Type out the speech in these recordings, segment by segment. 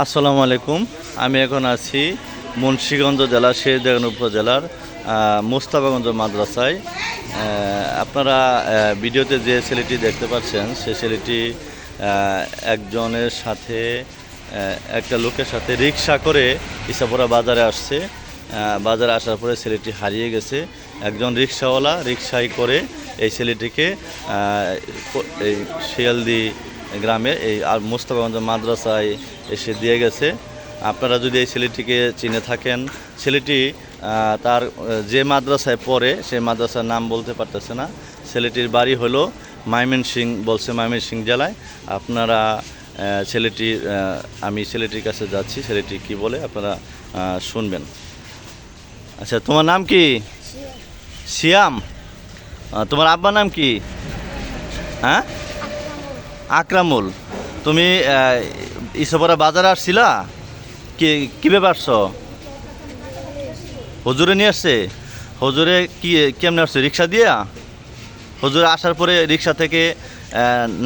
আসসালামু আলাইকুম। আমি এখন আছি মুন্সীগঞ্জ জেলার শেরদেগান উপজেলার আহ, মোস্তাফাগঞ্জ মাদ্রাসায়। আপনারা ভিডিওতে যে ছেলেটি দেখতে পাচ্ছেন সে ছেলেটি একজনের সাথে একটা লোকের সাথে রিক্সা করে ইসাপুরা বাজারে আসছে। বাজারে আসার পরে ছেলেটি হারিয়ে গেছে। একজন রিক্সাওয়ালা রিক্সায় করে এই ছেলেটিকে এই শিয়ালদি গ্রামে এই আর মোস্তফাগঞ্জ মাদ্রাসায় এসে দিয়ে গেছে। আপনারা যদি এই ছেলেটিকে চিনে থাকেন ছেলেটি তার যে মাদ্রাসায় পড়ে সেই মাদ্রাসার নাম বলতে পারতেছে না। ছেলেটির বাড়ি হলো সিং বলছে সিং জেলায়। আপনারা ছেলেটির আমি ছেলেটির কাছে যাচ্ছি। ছেলেটি কি বলে আপনারা শুনবেন। আচ্ছা তোমার নাম কি? সিয়াম তোমার আব্বার নাম কি? হ্যাঁ? আকরামুল, তুমি ইসপরা বাজারে আসছিলা? কি কি ব্যাপার আসছো? হুজুরে নিয়ে আসছে? হজুরে কি, কেমনে আসছে? রিক্সা দিয়া? হজুরে আসার পরে রিক্সা থেকে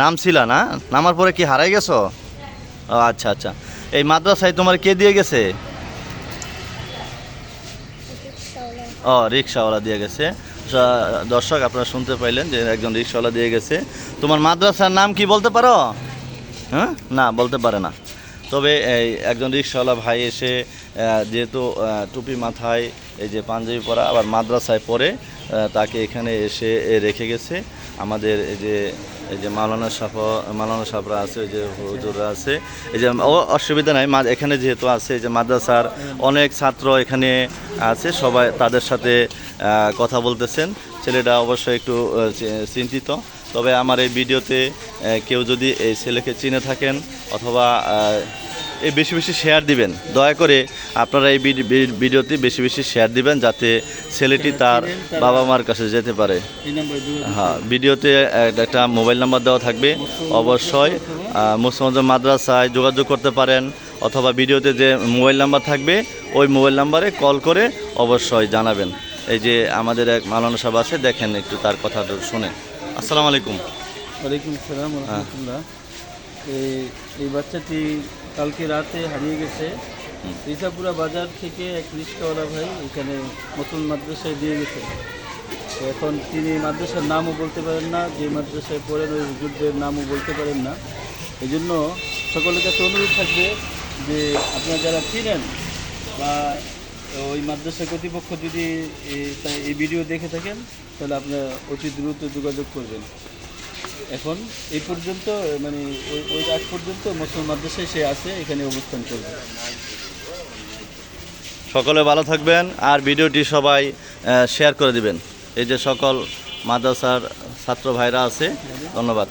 নামছিলা না? নামার পরে কি হারাই গেছো? আচ্ছা আচ্ছা। এই মাদ্রাসায় তোমার কে দিয়ে গেছে? ও, রিক্সাওয়ালা দিয়ে গেছে। দর্শক আপনারা শুনতে পাইলেন যে একজন রিক্সাওয়ালা দিয়ে গেছে। তোমার মাদ্রাসার নাম কি বলতে পারো? হ্যাঁ? না, বলতে পারে না। তবে এই একজন রিক্সাওয়ালা ভাই এসে যেহেতু টুপি মাথায় এই যে পাঞ্জাবি পরা আবার মাদ্রাসায় পরে তাকে এখানে এসে রেখে গেছে। আমাদের এই যে এই যে মালানা সাফ মালানা সাফরা আছে, ওই যে হুজুররা আছে। এই যে অসুবিধা নাই এখানে যেহেতু আছে, এই যে মাদ্রাসার অনেক ছাত্র এখানে আছে, সবাই তাদের সাথে কথা বলতেছেন। ছেলেটা অবশ্যই একটু চিন্তিত। তবে আমার এই ভিডিওতে কেউ যদি এই ছেলেকে চিনে থাকেন, অথবা এই বেশি বেশি শেয়ার দিবেন। দয়া করে আপনারা এই ভিডি- ভি- ভিডিওতে বেশি বেশি শেয়ার দিবেন যাতে ছেলেটি তার বাবা মার কাছে যেতে পারে। হ্যাঁ ভিডিওতে এক- একটা মোবাইল নাম্বার দেওয়া থাকবে। অবশ্যই মুসলমান মাদ্রাসায় যোগাযোগ করতে পারেন অথবা ভিডিওতে যে মোবাইল নাম্বার থাকবে ওই মোবাইল নাম্বারে কল করে অবশ্যই জানাবেন। এই যে আমাদের এক মালানা সাহেব আছে দেখেন একটু তার কথাটা শুনে। আসসালামু আলাইকুম। ওয়ালাইকুম আসসালাম রহমতুল্লাহ। এই এই বাচ্চাটি কালকে রাতে হারিয়ে গেছে। রিসাপুরা বাজার থেকে এক রিক্সাওয়ালা ভাই এখানে নতুন মাদ্রাসায় দিয়ে গেছে। এখন তিনি মাদ্রাসার নামও বলতে পারেন না যে মাদ্রাসায় পড়েন ওই হুজুরদের নামও বলতে পারেন না। এই জন্য সকলের কাছে অনুরোধ থাকবে যে আপনারা যারা চিনেন বা ওই মাদ্রাসা কর্তৃপক্ষ যদি এই ভিডিও দেখে থাকেন তাহলে আপনারা অতি দ্রুত যোগাযোগ করবেন। এখন এই পর্যন্ত মানে ওই ওই আগ পর্যন্ত মুসলমান মাদ্রাসায় সে আছে এখানে অবস্থান করবে। সকলে ভালো থাকবেন আর ভিডিওটি সবাই শেয়ার করে দিবেন। এই যে সকল মাদ্রাসার ছাত্র ভাইরা আছে ধন্যবাদ।